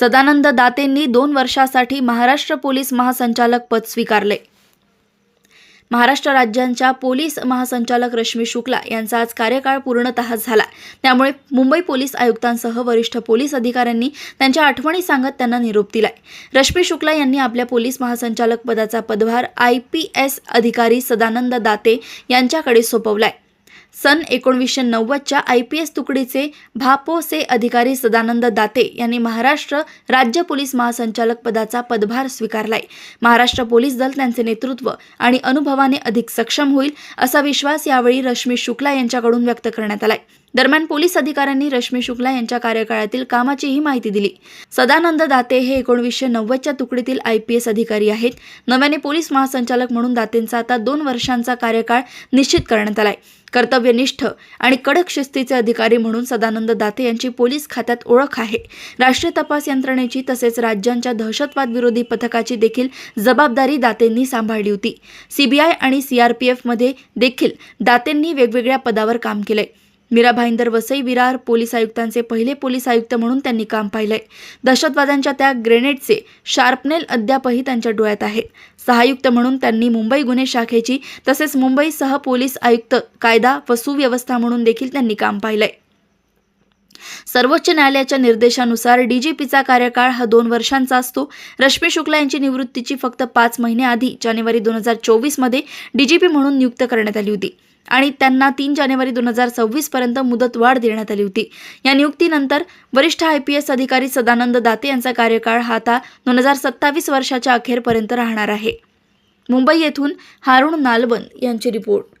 सदानंद दातेंनी दोन वर्षासाठी महाराष्ट्र पोलीस महासंचालक पद स्वीकारले. महाराष्ट्र राज्यांच्या पोलीस महासंचालक रश्मी शुक्ला यांचा आज कार्यकाळ पूर्णतः झाला. त्यामुळे मुंबई पोलीस आयुक्तांसह वरिष्ठ पोलीस अधिकाऱ्यांनी त्यांच्या आठवणी सांगत त्यांना निरोप दिलाय. रश्मी शुक्ला यांनी आपल्या पोलीस महासंचालक पदाचा पदभार आय पी एस अधिकारी सदानंद दाते यांच्याकडे सोपवलाय. सन एकोणवीसशे नव्वदच्या आय पी एस तुकडीचे भापोसे अधिकारी सदानंद दाते यांनी महाराष्ट्र राज्य पोलीस महासंचालक पदाचा पदभार स्वीकारलाय. महाराष्ट्र पोलीस दल त्यांचे नेतृत्व आणि अनुभवाने अधिक सक्षम होईल असा विश्वास यावेळी रश्मी शुक्ला यांच्याकडून व्यक्त करण्यात आलाय. दरम्यान पोलीस अधिकाऱ्यांनी रश्मी शुक्ला यांच्या कार्यकाळातील कामाचीही माहिती दिली. सदानंद दाते हे एकोणवीसशे नव्वदच्या तुकडीतील आय पी एस अधिकारी आहेत. नव्याने पोलीस महासंचालक म्हणून दातेंचा आता दोन वर्षांचा कार्यकाळ निश्चित करण्यात आलाय. कर्तव्यनिष्ठ आणि कडक शिस्तीचे अधिकारी म्हणून सदानंद दाते यांची पोलीस खात्यात ओळख आहे. राष्ट्रीय तपास यंत्रणेची तसेच राज्यांच्या दहशतवाद विरोधी पथकाची देखील जबाबदारी दातेंनी सांभाळली होती. सीबीआय आणि सीआरपीएफमध्ये देखील दातेंनी वेगवेगळ्या पदावर काम केलंय. मीरा भाईंदर वसई विरार पोलीस आयुक्तांचे पहिले पोलीस आयुक्त म्हणून त्यांनी काम पाहिलंय. दहशतवाद्यांच्या त्या ग्रेनेडचे शार्पनेल अद्यापही त्यांच्या डोळ्यात आहे. सहायुक्त म्हणून त्यांनी मुंबई गुन्हे शाखेची तसेच मुंबई सह पोलीस आयुक्त कायदा व सुव्यवस्था म्हणून देखील त्यांनी काम पाहिलंय. सर्वोच्च न्यायालयाच्या निर्देशानुसार डीजीपीचा कार्यकाळ हा दोन वर्षांचा असतो. रश्मी शुक्ला यांची निवृत्तीची फक्त पाच महिने आधी जानेवारी दोन हजार चोवीसमध्ये डीजीपी म्हणून नियुक्त करण्यात आली होती आणि त्यांना तीन जानेवारी दोन हजार सव्वीस पर्यंत मुदतवाढ देण्यात आली होती. या नियुक्तीनंतर वरिष्ठ आय पी एस अधिकारी सदानंद दाते यांचा कार्यकाळ हा आता दोन हजार सत्तावीस वर्षाच्या अखेरपर्यंत राहणार आहे. मुंबई येथून हारुण नालबंद यांची रिपोर्ट.